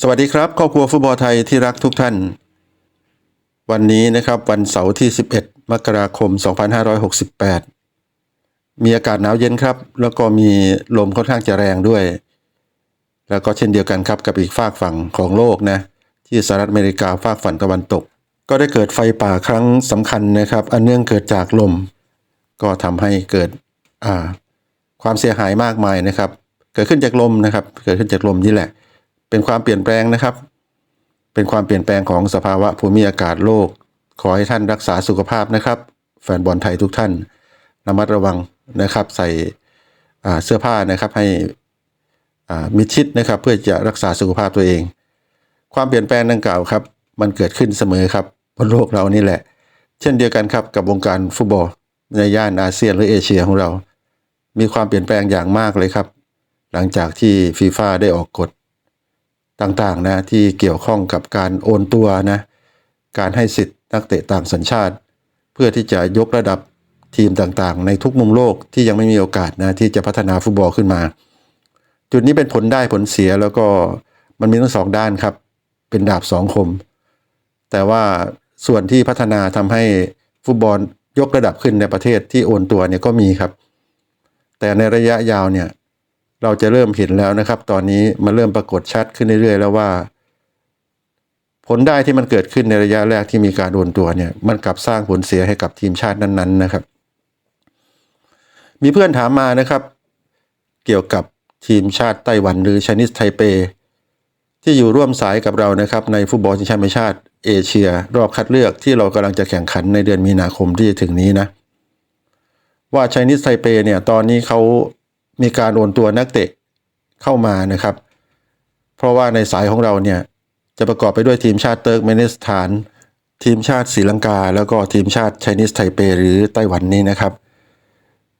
สวัสดีครับครอบครัวฟุตบอลไทยที่รักทุกท่าน วันนี้นะครับวันเสาร์ที่ 11 มกราคม 2568 มีอากาศหนาวเย็นครับ แล้วก็มีลมค่อนข้างจะแรงด้วย แล้วก็เช่นเดียวกันครับกับอีกฝากฝั่งของโลกนะที่สหรัฐอเมริกาฝากฝั่งตะวันตก ก็ได้เกิดไฟป่าครั้งสำคัญนะครับ อันเนื่องเกิดจากลม ก็ทำให้เกิดความเสียหายมากมายนะครับ เกิดขึ้นจากลมนะครับ เกิดขึ้นจากลมนี่แหละ เป็นความเปลี่ยนแปลงนะครับ เป็นความเปลี่ยนแปลงของสภาวะภูมิอากาศโลก ขอให้ท่านรักษาสุขภาพนะครับ แฟนบอลไทยทุกท่านระมัดระวังนะครับ ใส่เสื้อผ้านะครับให้มิดชิดนะครับ เพื่อจะรักษาสุขภาพตัวเอง ความเปลี่ยนแปลงดังกล่าวครับ มันเกิดขึ้นเสมอครับบนโลกเรานี่แหละ เช่นเดียวกันครับกับวงการฟุตบอลในย่านอาเซียนหรือเอเชียของเรา มีความเปลี่ยนแปลงอย่างมากเลยครับ หลังจากที่ฟีฟ่าได้ออกกฎต่างๆนะที่เกี่ยวข้องกับการโอนตัวนะการให้สิทธิ์นักเตะต่างสัญชาติ เพื่อที่จะยกระดับทีมต่างๆ ในทุกมุมโลกที่ยังไม่มีโอกาสนะที่จะพัฒนาฟุตบอลขึ้นมา จุดนี้เป็นผลได้ผลเสียแล้วก็มันมีทั้งสองด้านครับ เป็นดาบสองคม แต่ว่าส่วนที่พัฒนาทำให้ฟุตบอลยกระดับขึ้นในประเทศที่โอนตัวเนี่ยก็มีครับ แต่ในระยะยาวเนี่ย เราจะเริ่มเห็นแล้วนะครับ ตอนนี้มันเริ่มปรากฏชัดขึ้นเรื่อยๆ แล้วว่า ผลได้ที่มันเกิดขึ้นในระยะแรกที่มีการโอนตัวเนี่ย มันกลับสร้างผลเสียให้กับทีมชาตินั้น ๆ นะครับ มีเพื่อนถามมานะครับ เกี่ยวกับทีมชาติไต้หวันหรือชนิสไทเป ที่อยู่ร่วมสายกับเรานะครับ ในฟุตบอลชิงแชมป์ชาติเอเชีย รอบคัดเลือกที่เรากำลังจะแข่งขันในเดือนมีนาคมที่จะถึงนี้นะว่าชนิสไทเปเนี่ยตอนนี้เขา มีการโอนตัวนักเตะเข้ามานะครับ เพราะว่าในสายของเราเนี่ยจะประกอบไปด้วยทีมชาติเติร์กเมนิสถาน ทีมชาติศรีลังกา แล้วก็ทีมชาติไชนีสไทเปหรือไต้หวันนี้นะครับ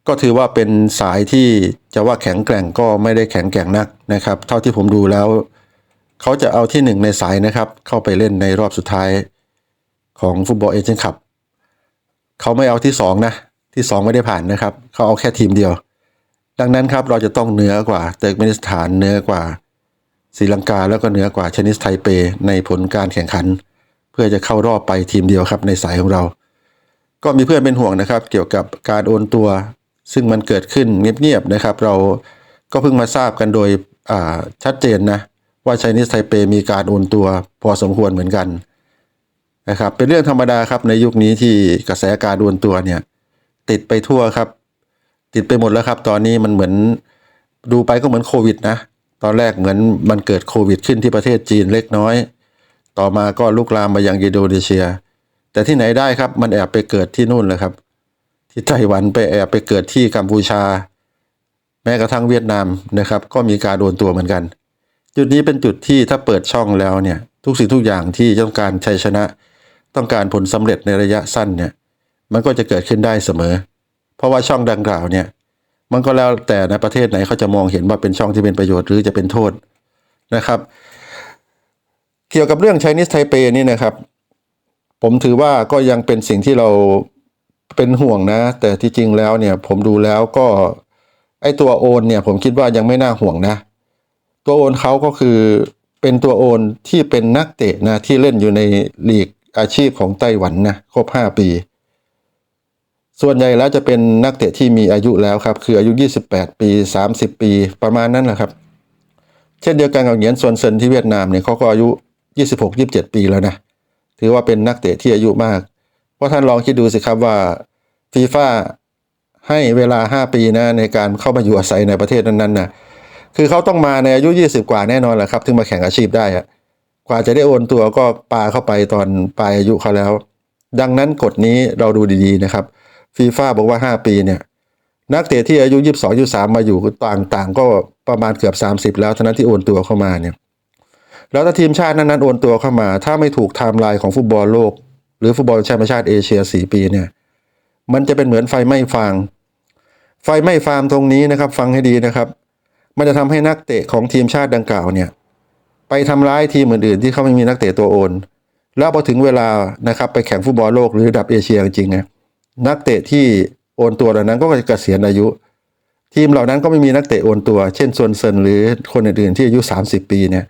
ก็ถือว่าเป็นสายที่จะว่าแข็งแกร่งก็ไม่ได้แข็งแกร่งนักนะครับ เท่าที่ผมดูแล้ว เขาจะเอาที่หนึ่งในสายนะครับ เข้าไปเล่นในรอบสุดท้ายของฟุตบอลเอเชียนคัพเขาไม่เอาที่สองนะที่สองไม่ได้ผ่านนะครับ เขาเอาแค่ทีมเดียว ดังนั้นครับเราจะต้องเหนือกว่าเติร์กเมนิสถานเหนือกว่าศรีลังกาแล้วก็เหนือกว่าชนิสไทเปในผลการแข่งขัน เพื่อจะเข้ารอบไปทีมเดียวครับในสายของเรา ก็มีเพื่อนเป็นห่วงนะครับ เกี่ยวกับการโอนตัว ซึ่งมันเกิดขึ้นเงียบๆนะครับ เราก็เพิ่งมาทราบกันโดยชัดเจนนะว่าชนิสไทเปมีการโอนตัวพอสมควรเหมือนกันนะครับเป็นเรื่องธรรมดาครับในยุคนี้ที่กระแสการโอนตัวเนี่ยติดไปทั่วครับ ติดไปหมดแล้วครับ ตอนนี้มันเหมือนดูไปก็เหมือนโควิดนะ ตอนแรกเหมือนมันเกิดโควิดขึ้นที่ประเทศจีนเล็กน้อย ต่อมาก็ลุกลามมายังอินโดนีเซีย แต่ที่ไหนได้ครับ มันแอบไปเกิดที่นู่นเลยครับ ที่ไต้หวันไปแอบไปเกิดที่กัมพูชา แม้กระทั่งเวียดนามนะครับ ก็มีการโดนตัวเหมือนกัน จุดนี้เป็นจุดที่ถ้าเปิดช่องแล้วเนี่ย ทุกสิ่งทุกอย่างที่ต้องการชัยชนะ ต้องการผลสำเร็จในระยะสั้นเนี่ย มันก็จะเกิดขึ้นได้เสมอ เพราะว่าช่องดังกล่าวเนี่ย มันก็แล้วแต่ในประเทศไหนเขาจะมองเห็นว่าเป็นช่องที่เป็นประโยชน์หรือจะเป็นโทษนะครับ เกี่ยวกับเรื่อง Chinese Taipei นี่นะครับ ผมถือว่าก็ยังเป็นสิ่งที่เราเป็นห่วงนะ แต่ที่จริงแล้วเนี่ยผมดูแล้วก็ไอตัวโอนเนี่ยผมคิดว่ายังไม่น่าห่วงนะ ตัวโอนเขาก็คือเป็นตัวโอนที่เป็นนักเตะนะที่เล่นอยู่ในลีกอาชีพของไต้หวันนะครบ 5 ปี ส่วนใหญ่แล้วจะเป็นนักเตะที่มีอายุแล้วครับ คืออายุ 28 ปี 30 ปีประมาณนั้นแหละครับ เช่นเดียวกันกับเหงียนซวนเซินที่เวียดนามเนี่ยเขาก็อายุ 26 27 ปีแล้วนะ ถือว่าเป็นนักเตะที่อายุมาก เพราะท่านลองคิดดูสิครับว่าฟีฟ่าให้เวลา 5 ปีนะในการเข้ามาอยู่อาศัยในประเทศนั้นๆนะคือเขาต้องมาในอายุ 20 กว่าแน่นอนแหละครับ ถึงมาแข่งอาชีพได้อะกว่าจะได้โอนตัวก็ปาเข้าไปตอนปลายอายุเขาแล้ว ดังนั้นกฎนี้เราดูดีๆนะครับ ฟีฟ่าบอกว่า5ปีเนี่ย นักเตะที่อายุ22 23มาอยู่ต่างๆ ก็ประมาณเกือบ30แล้วท่านั้นที่โอนตัวเข้ามาเนี่ย แล้วถ้าทีมชาตินั้นๆโอนตัวเข้ามา ถ้าไม่ถูกไทม์ไลน์ของฟุตบอลโลก หรือฟุตบอลแชมป์ชาติเอเชีย4ปีเนี่ย มันจะเป็นเหมือนไฟไหม้ฟางไฟไหม้ฟาร์มตรงนี้นะครับ ฟังให้ดีนะครับ มันจะทำให้นักเตะของทีมชาติดังกล่าวเนี่ย ไปทำร้ายทีมอื่นๆที่เขาไม่มีนักเตะตัวโอน แล้วพอถึงเวลานะครับ ไปแข่งฟุตบอลโลกหรือระดับเอเชียจริงๆนะ นักเตะที่โอนตัวเหล่านั้นก็จะเกษียณอายุ ทีมเหล่านั้นก็ไม่มีนักเตะโอนตัว เช่นซวนเซินหรือคนอื่นๆที่อายุ 30 ปีเนี่ย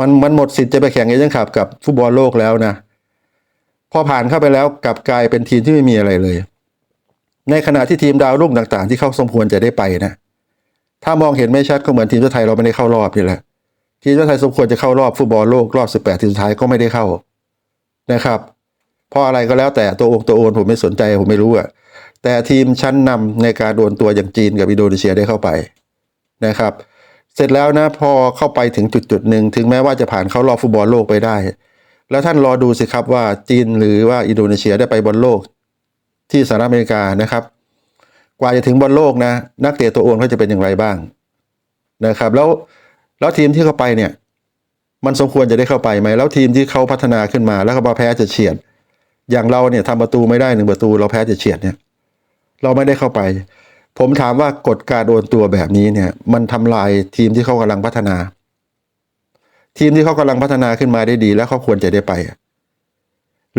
มันมันหมดสิทธิ์จะไปแข่งเอเชียนคัพกับฟุตบอลโลกแล้วนะพอผ่านเข้าไปแล้วกลับกลายเป็นทีมที่ไม่มีอะไรเลย ในขณะที่ทีมดาวรุ่งต่าง ๆ ที่เข้าสมควรจะได้ไปนะถ้ามองเห็นไม่ชัดก็เหมือนทีมชาติไทยเราไม่ได้เข้ารอบนี่แหละทีมชาติไทยสมควรจะเข้ารอบฟุตบอลโลกรอบ 18 ทีมสุดท้ายก็ไม่ได้เข้านะครับ เพราะอะไรก็แล้วแต่ตัวองค์ตัวโอนผมไม่สนใจผมไม่รู้อะแต่ทีมชั้นนำในการโดนตัวอย่างจีนกับอินโดนีเซียได้เข้าไปนะครับ เสร็จแล้วนะพอเข้าไปถึงจุดจุดหนึ่งถึงแม้ว่าจะผ่านเข้ารอบฟุตบอลโลกไปได้ แล้วท่านรอดูสิครับว่าจีนหรือว่าอินโดนีเซียได้ไปบอลโลกที่สหรัฐอเมริกานะครับ กว่าจะถึงบอลโลกนะ นักเตะตัวโอนเขาจะเป็นอย่างไรบ้างนะครับ แล้วแล้วทีมที่เข้าไปเนี่ย มันสมควรจะได้เข้าไปไหมแล้วทีมที่เขาพัฒนาขึ้นมาแล้วก็มาแพ้จะเฉียด อย่างเราเนี่ยทำประตูไม่ได้หนึ่งประตู เราแพ้จะเฉียดเนี่ย เราไม่ได้เข้าไป ผมถามว่ากฎการโอนตัวแบบนี้เนี่ย มันทำลายทีมที่เขากำลังพัฒนา ทีมที่เขากำลังพัฒนาขึ้นมาได้ดี แล้วเขาควรจะได้ไป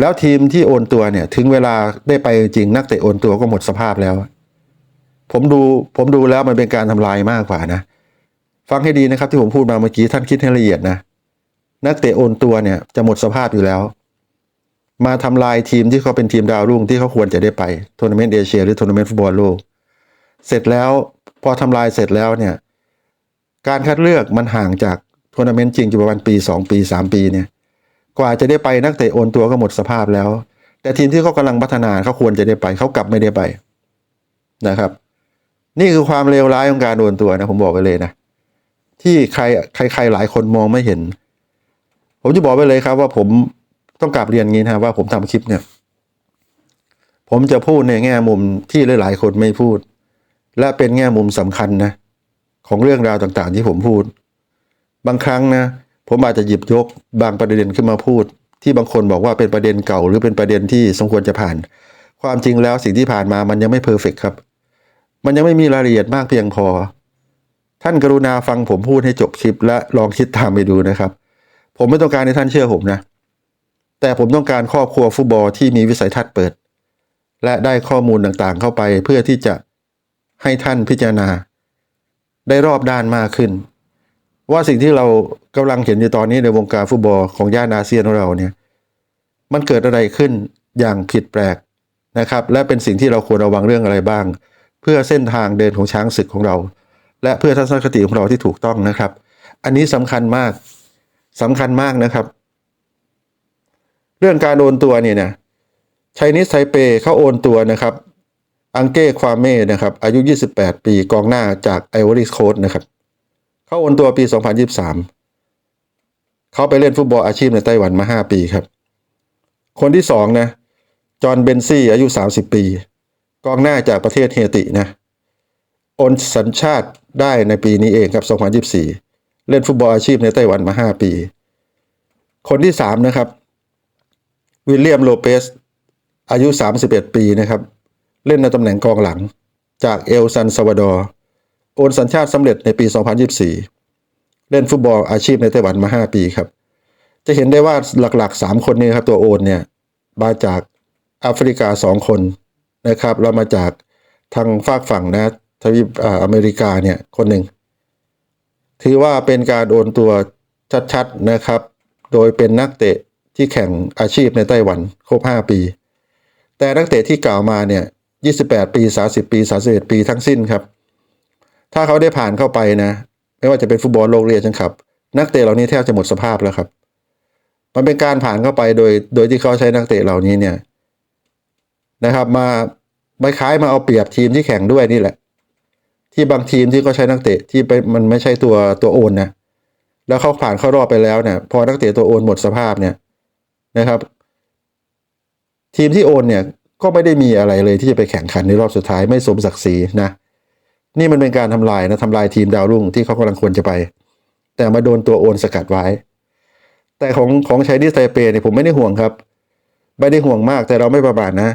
แล้วทีมที่โอนตัวเนี่ย ถึงเวลาได้ไปจริงนักเตะโอนตัวก็หมดสภาพแล้ว ผมดูผมดูแล้วมันเป็นการทำลายมากกว่านะ ฟังให้ดีนะครับที่ผมพูดมาเมื่อกี้ท่านคิดให้ละเอียดนะนักเตะโอนตัวเนี่ยจะหมดสภาพอยู่แล้ว มาทำลายทีมที่เขาเป็นทีมดาวรุ่งที่เขาควรจะได้ไปทัวร์นาเมนต์เอเชียหรือทัวร์นาเมนต์ฟุตบอลโลก เสร็จแล้วพอทำลายเสร็จแล้วเนี่ย การคัดเลือกมันห่างจากทัวร์นาเมนต์จริงอยู่ประมาณปี 2 ปี 3 ปีเนี่ย กว่าจะได้ไปนักเตะโอนตัวก็หมดสภาพแล้ว แต่ทีมที่เขากำลังพัฒนาเขาควรจะได้ไปเขากลับไม่ได้ไปนะครับ นี่คือความเลวร้ายของการโอนตัวนะผมบอกไปเลยนะที่ใครใคร ๆ หลายคนมองไม่เห็น ผมจะบอกไปเลยครับว่าผม ต้องกลับเรียนงี้นะว่าผมทำคลิปเนี่ย ผมจะพูดในแง่มุมที่หลายๆคนไม่พูด และเป็นแง่มุมสำคัญนะ ของเรื่องราวต่างๆ ที่ผมพูด บางครั้งนะ ผมอาจจะหยิบยกบางประเด็นขึ้นมาพูด ที่บางคนบอกว่าเป็นประเด็นเก่า หรือเป็นประเด็นที่สมควรจะผ่าน ความจริงแล้วสิ่งที่ผ่านมามันยังไม่เพอร์เฟกครับ มันยังไม่มีรายละเอียดมากเพียงพอ ท่านกรุณาฟังผมพูดให้จบคลิปและลองคิดตามไปดูนะครับ ผมไม่ต้องการให้ท่านเชื่อผมนะ แต่ผมต้องการครอบครัวฟุตบอลที่มีวิสัยทัศน์เปิด และได้ข้อมูลต่างๆเข้าไปเพื่อที่จะให้ท่านพิจารณา ได้รอบด้านมากขึ้น ว่าสิ่งที่เรากำลังเห็นอยู่ตอนนี้ในวงการฟุตบอลของย่านอาเซียนของเราเนี่ยมันเกิดอะไรขึ้นอย่างผิดแปลกนะครับ และเป็นสิ่งที่เราควรระวังเรื่องอะไรบ้าง เพื่อเส้นทางเดินของช้างศึกของเรา และเพื่อทัศนคติของเราที่ถูกต้องนะครับ อันนี้สำคัญมากสำคัญมากนะครับ เรื่องการโอนตัวเนี่ยนะไชนีสไทเปเขาโอนตัวนะครับ อังเก้ควาเม่นะครับ อายุ 28 ปีกองหน้าจากไอวอรีสโคสนะครับเขาโอนตัวปี 2023 เขาไปเล่นฟุตบอลอาชีพในไต้หวันมา 5 ปีครับ คนที่สองนะจอห์นเบนซี่อายุ 30 ปี กองหน้าจากประเทศเฮตินะโอนสัญชาติได้ในปีนี้เองครับ 2024 เล่นฟุตบอลอาชีพในไต้หวันมา 5 ปี คนที่ 3 นะครับ วิลเลียมโลเปสอายุ 31 ปีนะครับ เล่นในตำแหน่งกองหลัง จากเอลซันซาวาดอร์โอนสัญชาติสำเร็จในปี 2024 เล่นฟุตบอลอาชีพในไต้หวันมา 5 ปีครับ จะเห็นได้ว่าหลักๆ 3 คนนี้ครับตัวโอนเนี่ยมาจากแอฟริกา 2 คนนะครับแล้วมาจากทางฝากฝั่งนะทวีปอ่าอเมริกาเนี่ยคนหนึ่งถือว่าเป็นการโอนตัวชัดๆนะครับ โดยเป็นนักเตะ ที่แข่งอาชีพในไต้หวันครบ 5 ปี แต่นักเตะที่กล่าวมาเนี่ย 28 ปี 30 ปี 31 ปีทั้งสิ้นครับ ถ้าเขาได้ผ่านเข้าไปนะ ไม่ว่าจะเป็นฟุตบอลโลกเรียนครับ นักเตะเหล่านี้แทบจะหมดสภาพแล้วครับ มันเป็นการผ่านเข้าไปโดย โดยที่เขาใช้นักเตะเหล่านี้เนี่ยนะครับ มาไม่คล้ายมาเอาเปรียบทีมที่แข่งด้วยนี่แหละ ที่บางทีมที่เขาใช้นักเตะที่ไปมันไม่ใช่ตัวตัวโอนนะแล้วเขาผ่านเข้ารอบไปแล้วเนี่ยพอนักเตะตัวโอนหมดสภาพเนี่ย นะครับ ทีมที่โอนเนี่ยก็ไม่ได้มีอะไรเลยที่จะไปแข่งขันในรอบสุดท้ายไม่สมศักดิ์ศรีนะนี่มันเป็นการทำลายนะทำลายทีมดาวรุ่งที่เขากำลังควรจะไป แต่มาโดนตัวโอนสกัดไว้ แต่ของของชายนิสไทเปเนี่ยผมไม่ได้ห่วงครับ ไม่ได้ห่วงมากแต่เราไม่ประมาทนะ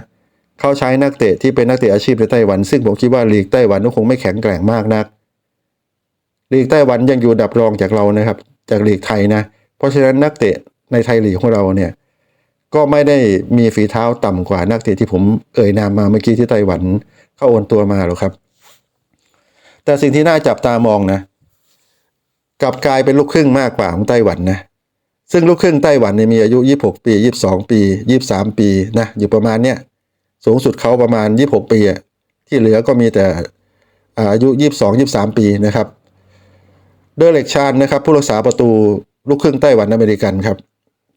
เขาใช้นักเตะที่เป็นนักเตะอาชีพในไต้หวัน ซึ่งผมคิดว่าลีกไต้หวันก็คงไม่แข็งแกร่งมากนักลีกไต้หวันยังอยู่ดับรองจากเรานะครับ จากลีกไทยนะ เพราะฉะนั้นนักเตะในไทยลีกของเราเนี่ย ก็ไม่ได้มีฝีเท้าต่ำกว่านักเตะที่ผมเอ่ยนามมาเมื่อกี้ที่ไต้หวันเข้าโอนตัวมาหรอกครับ แต่สิ่งที่น่าจับตามองนะกลับกลายเป็นลูกครึ่งมากกว่าของไต้หวันนะซึ่งลูกครึ่งไต้หวันเนี่ยมีอายุ 26 ปี 22 ปี 23 ปีนะอยู่ประมาณเนี้ยสูงสุดเขาประมาณ 26 ปีที่เหลือก็มีแต่อาอายุ 22 23 ปีนะครับเดอร์เล็กชานนะครับผู้รักษาประตูลูกครึ่งไต้หวันอเมริกันครับ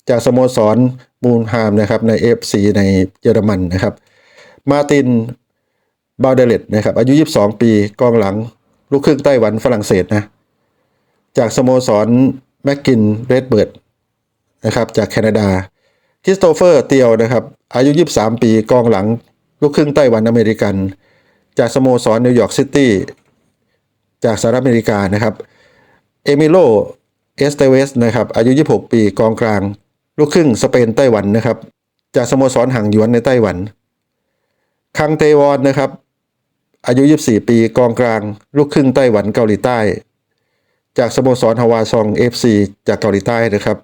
จากสโมสรมูลฮามนะครับใน FC ในเยอรมันนะครับ มาตินบาเดเลตนะครับอายุ 22 ปีกองหลังลูกครึ่งไต้หวันฝรั่งเศสนะจากสโมสรแมกกินเรดเบิร์ดนะครับจากแคนาดาคริสโตเฟอร์เตียวนะครับอายุ 23 ปีกองหลังลูกครึ่งไต้หวันอเมริกัน จากสโมสรนิวยอร์กซิตี้จากสหรัฐอเมริกานะครับเอมิโลเอสเตเวสนะครับอายุ 26 ปีกองกลาง ลูกครึ่งสเปนไต้หวันนะครับ จากสโมสรห่างหยวนในไต้หวัน คังเตวอนนะครับ อายุ 24 ปีกองกลาง ลูกครึ่งไต้หวันเกาหลีใต้ จากสโมสรฮาวาซอง FC จากเกาหลีใต้นะครับ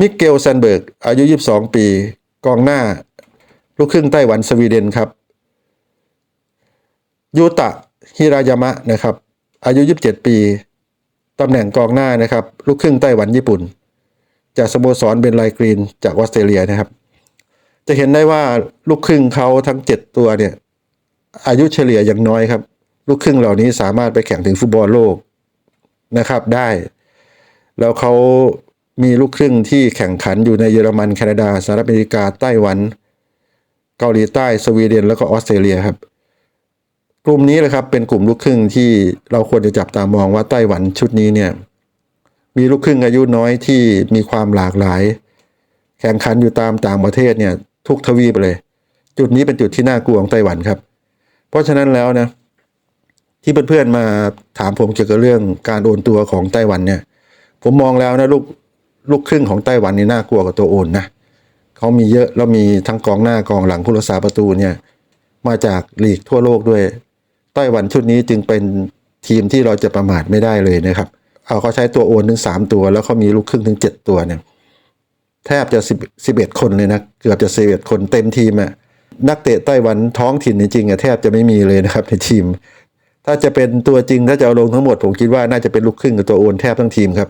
มิเกลแซนเบิร์กอายุ 22 ปี กองหน้า ลูกครึ่งไต้หวันสวีเดนครับยูตะฮิรายามะนะครับ อายุ 27 ปี ตำแหน่งกองหน้านะครับ ลูกครึ่งไต้หวันญี่ปุ่น จากสโมสรเบนไลกรีนจากออสเตรเลียนะครับ จะเห็นได้ว่าลูกครึ่งเขาทั้ง 7 ตัวเนี่ย อายุเฉลี่ยอย่างน้อยครับ ลูกครึ่งเหล่านี้สามารถไปแข่งถึงฟุตบอลโลกนะครับได้ แล้วเขามีลูกครึ่งที่แข่งขันอยู่ในเยอรมันแคนาดาสหรัฐอเมริกาไต้หวัน เกาหลีใต้สวีเดนแล้วก็ออสเตรเลียครับ กลุ่มนี้แหละครับเป็นกลุ่มลูกครึ่งที่เราควรจะจับตามองว่าไต้หวันชุดนี้เนี่ย มีลูกครึ่งอายุน้อยที่มีความหลากหลาย แข่งขันอยู่ตามต่างประเทศเนี่ย ทุกทวีปเลย จุดนี้เป็นจุดที่น่ากลัวของไต้หวันครับ เพราะฉะนั้นแล้วนะ ที่เพื่อนๆมาถามผมเกี่ยวกับเรื่องการโอนตัวของไต้หวันเนี่ย ผมมองแล้วนะลูกลูกครึ่งของไต้หวันนี่น่ากลัวกว่าตัวโอนนะเขามีเยอะแล้วมีทั้งกองหน้ากองหลังผู้รักษาประตูเนี่ย มาจากลีกทั่วโลกด้วยไต้หวันชุดนี้จึงเป็นทีมที่เราจะประมาทไม่ได้เลยนะครับ เอาเขาใช้ตัวโอนถึงสามตัว แล้วเขามีลูกครึ่งถึงเจ็ดตัวเนี่ยแทบจะสิบสิบเอ็ดคนเลยนะเกือบจะสิบเอ็ดคนเต็มทีมอะนักเตะไต้หวันท้องถิ่นจริงๆอะแทบจะไม่มีเลยนะครับในทีม ถ้าจะเป็นตัวจริงถ้าจะเอาลงทั้งหมดผมคิดว่าน่าจะเป็นลูกครึ่งกับตัวโอนแทบทั้งทีมครับ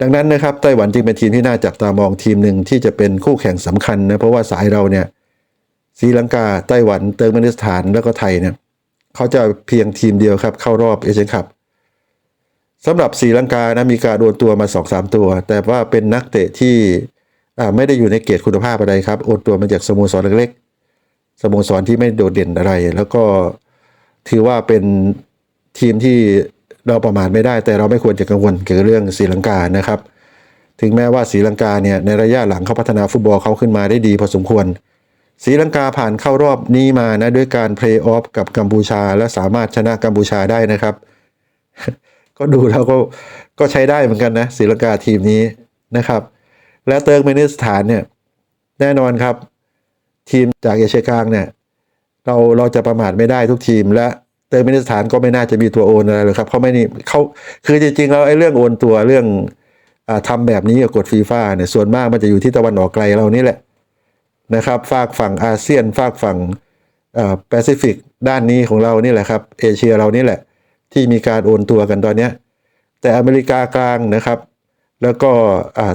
ดังนั้นนะครับไต้หวันจึงเป็นทีมที่น่าจับตามองทีมหนึ่งที่จะเป็นคู่แข่งสำคัญนะเพราะว่าสายเราเนี่ยศรีลังกาไต้หวันเติร์กเมนิสถานแล้วก็ไทยเนี่ยเขาจะเพียงทีมเดียวครับเข้ารอบเอเชียนคัพ สำหรับศรีลังกานะมีการโดนตัวมา2อสตัว แต่ว่าเป็นนักเตะที่ไม่ได้อยู่ในเกรดคุณภาพอะไรครับโอนตัวมาจากสโมสรเล็กๆสโมสรที่ไม่โดดเด่นอะไร แล้วก็ถือว่าเป็นทีมที่เราประมาทไม่ได้ แต่เราไม่ควรจะกังวลเกี่ยวกับเรื่องศรีลังกานะครับ ถึงแม้ว่าศรีลังกาเนี่ยในระยะหลังเขาพัฒนาฟุตบอลเขาขึ้นมาได้ดีพอสมควรศรีลังกาผ่านเข้ารอบนี้มานะด้วยการเพลย์ออฟกับกัมพูชา และสามารถชนะกัมพูชาได้นะครับ ก็ดูแล้วก็ก็ใช้ได้เหมือนกันนะศรีลังกาทีมนี้นะครับ และเติร์กเมนิสถานเนี่ยแน่นอนครับ ทีมจากเอเชียกลางเนี่ยเราเราจะประมาทไม่ได้ทุกทีม และเติร์กเมนิสถานก็ไม่น่าจะมีตัวโอนอะไรเลยครับเขาไม่นี่เขาคือจริงๆแล้วไอ้เรื่องโอนตัวเรื่องอาทำแบบนี้กับกฎฟีฟ่าเนี่ยส่วนมากมันจะอยู่ที่ตะวันออกไกลเรานี่แหละนะครับฝากฝั่งอาเซียนฝากฝั่งแปซิฟิกด้านนี้ของเรานี่แหละครับเอเชียเรานี่แหละ ที่มีการโอนตัวกันตอนนี้แต่อเมริกากลางนะครับ แล้วก็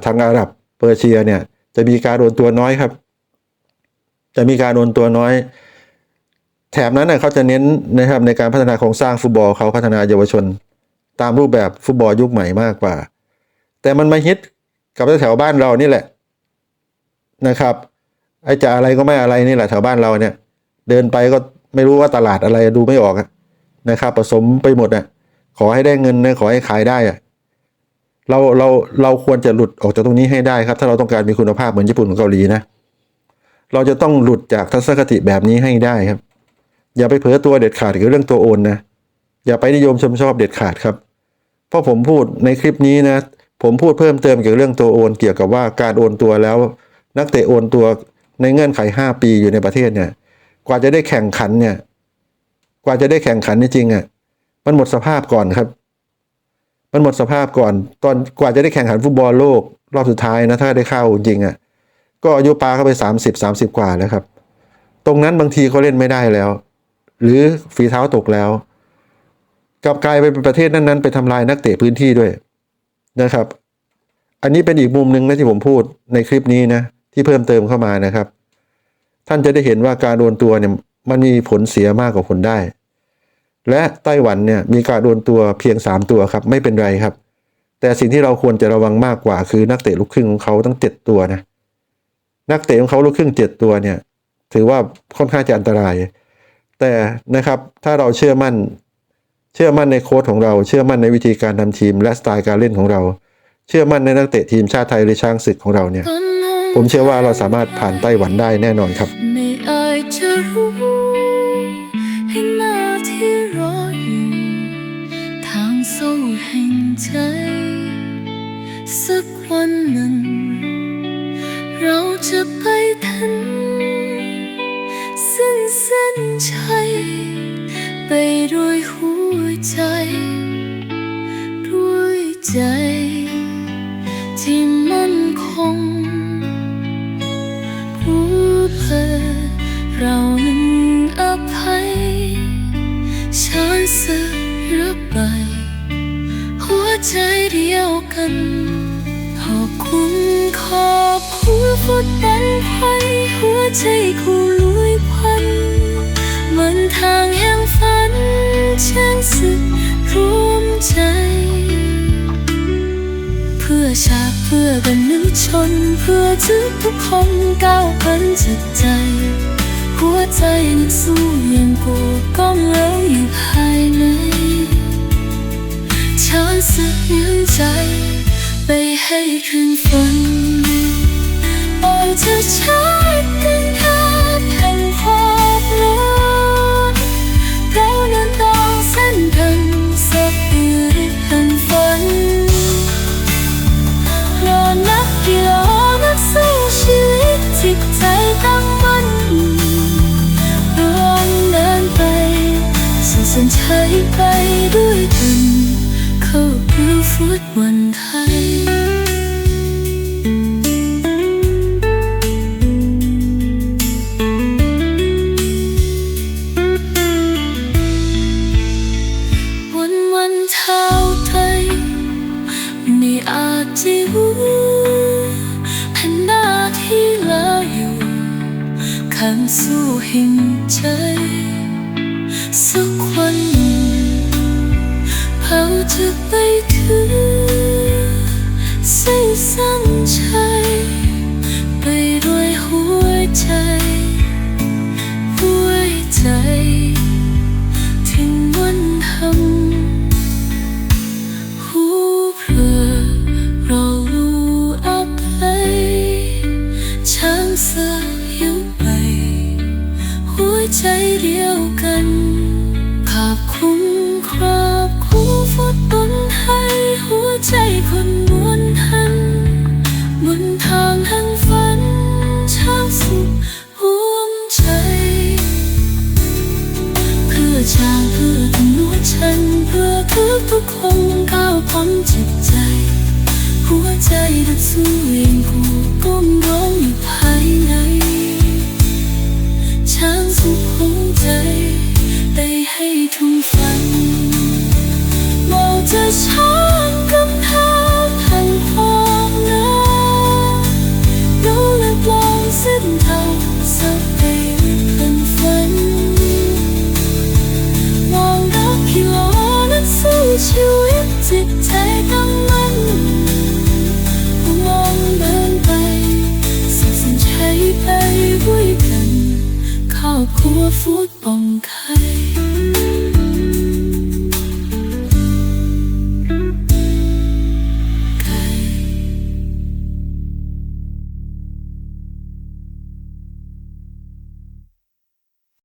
ทางอาหรับเปอร์เซียเนี่ยจะมีการโอนตัวน้อยครับ จะมีการโอนตัวน้อย แถบนั้นนะเขาจะเน้นนะครับในการพัฒนาโครงสร้างฟุตบอลเขาพัฒนาเยาวชน ตามรูปแบบฟุตบอลยุคใหม่มากกว่า แต่มันมาฮิตกับแถวบ้านเรานี่แหละนะครับไอ้จะอะไรก็ไม่อะไรนี่แหละแถวบ้านเราเนี่ย เดินไปก็ไม่รู้ว่าตลาดอะไรดูไม่ออกอะ นะครับผสมไปหมดอะขอให้ได้เงินนะขอให้ขายได้อะเราเราเราควรจะหลุดออกจากตรงนี้ให้ได้ครับ ถ้าเราต้องการมีคุณภาพเหมือนญี่ปุ่นกับเกาหลีนะเราจะต้องหลุดจากทัศนคติแบบนี้ให้ได้ครับ อย่าไปเผลอตัวเด็ดขาดเกี่ยวกับเรื่องตัวโอนนะอย่าไปนิยมชมชอบเด็ดขาดครับ เพราะผมพูดในคลิปนี้นะ ผมพูดเพิ่มเติมเกี่ยวกับเรื่องตัวโอน เกี่ยวกับว่าการโอนตัวแล้ว นักเตะโอนตัวในเงื่อนไข 5 ปีอยู่ในประเทศเนี่ย กว่าจะได้แข่งขันเนี่ย ว่าจะได้แข่งขันจริงๆอะมันหมดสภาพก่อนครับ มันหมดสภาพก่อน ตอนกว่าจะได้แข่งขันฟุตบอลโลก รอบสุดท้ายนะถ้าได้เข้าจริงอะก็อายุปาเข้าไป 30 30 กว่าแล้วครับ ตรงนั้นบางทีเขาเล่นไม่ได้แล้ว หรือฝีเท้าตกแล้วกลับกลายไปเป็นประเทศนั้นๆไปทำลายนักเตะพื้นที่ด้วยนะครับ อันนี้เป็นอีกมุมหนึ่งนะที่ผมพูดในคลิปนี้นะที่เพิ่มเติมเข้ามานะครับ ท่านจะได้เห็นว่าการโดนตัวเนี่ยมันมีผลเสียมากกว่าผลได้ และไต้หวันเนี่ยมีการโดนตัวเพียง 3 ตัวครับไม่เป็นไรครับ แต่สิ่งที่เราควรจะระวังมากกว่าคือนักเตะลูกครึ่งของเขาตั้งเจ็ดตัวนะนักเตะของเขาลูกครึ่งเจ็ดตัวเนี่ยถือว่าค่อนข้างจะอันตราย แต่นะครับถ้าเราเชื่อมั่น เชื่อมั่นในโค้ชของเรา เชื่อมั่นในวิธีการทำทีม และสไตล์การเล่นของเรา เชื่อมั่นในนักเตะทีมชาติไทยหรือช้างศึกของเราเนี่ยผมเชื่อว่าเราสามารถผ่านไต้หวันได้แน่นอนครับ ใจ สักวันหนึ่ง ใจคู่ลุยพันเหมือนทางแห่งฝันช่างสึกรวมใจ เพื่อชาเพื่อกันนึกชน เพื่อทุกทุกคนก้าวพันจิตใจ หัวใจนักสู้ยังกูก้องเหลาอยู่ภายในฉันสึกยืนใจ ไปให้ถึงฝันโอ้จะชัดกันแค่แห่งควาเรานั้นต้องเส้นกันสักปีแห่งฝันรอนักกีฬานักสู้ชีวิตจิตใจตั้งมั่นรอนเดินไปสู่เส้นชัยไปด้วยกันเข้าคือฟุตบอลไท ข้างสู้หินใจ สักวันเราจะไปถึงเส้นส้น